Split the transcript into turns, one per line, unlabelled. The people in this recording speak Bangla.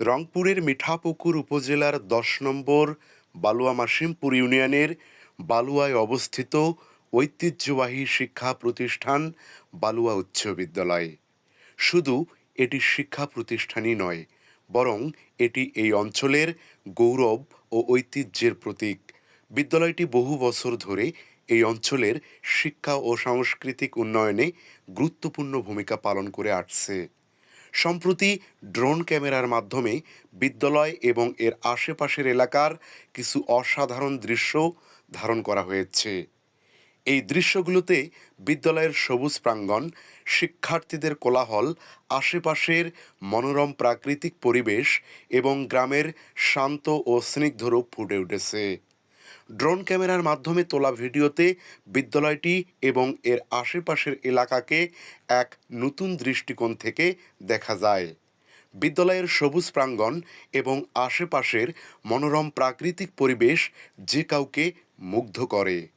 রংপুরের মিঠাপুকুর উপজেলার দশ নম্বর বালুয়া মাসিমপুর ইউনিয়নের বালুয়ায় অবস্থিত ঐতিহ্যবাহী শিক্ষা প্রতিষ্ঠান বালুয়া উচ্চ বিদ্যালয়। শুধু এটি শিক্ষা প্রতিষ্ঠানই নয়, বরং এটি এই অঞ্চলের গৌরব ও ঐতিহ্যের প্রতীক। বিদ্যালয়টি বহু বছর ধরে এই অঞ্চলের শিক্ষা ও সাংস্কৃতিক উন্নয়নে গুরুত্বপূর্ণ ভূমিকা পালন করে আসছে। সম্প্রতি ড্রোন ক্যামেরার মাধ্যমে বিদ্যালয় এবং এর আশেপাশের এলাকার কিছু অসাধারণ দৃশ্য ধারণ করা হয়েছে। এই দৃশ্যগুলোতে বিদ্যালয়ের সবুজ প্রাঙ্গণ, শিক্ষার্থীদের কোলাহল, আশেপাশের মনোরম প্রাকৃতিক পরিবেশ এবং গ্রামের শান্ত ও স্নিগ্ধ রূপ ফুটে উঠেছে। ড্রোন ক্যামেরার মাধ্যমে তোলা ভিডিওতে বিদ্যালয়টি এবং এর আশেপাশের এলাকাকে এক নতুন দৃষ্টিকোণ থেকে দেখা যায়। বিদ্যালয়ের সবুজ প্রাঙ্গণ এবং আশেপাশের মনোরম প্রাকৃতিক পরিবেশ যে কাউকে মুগ্ধ করে।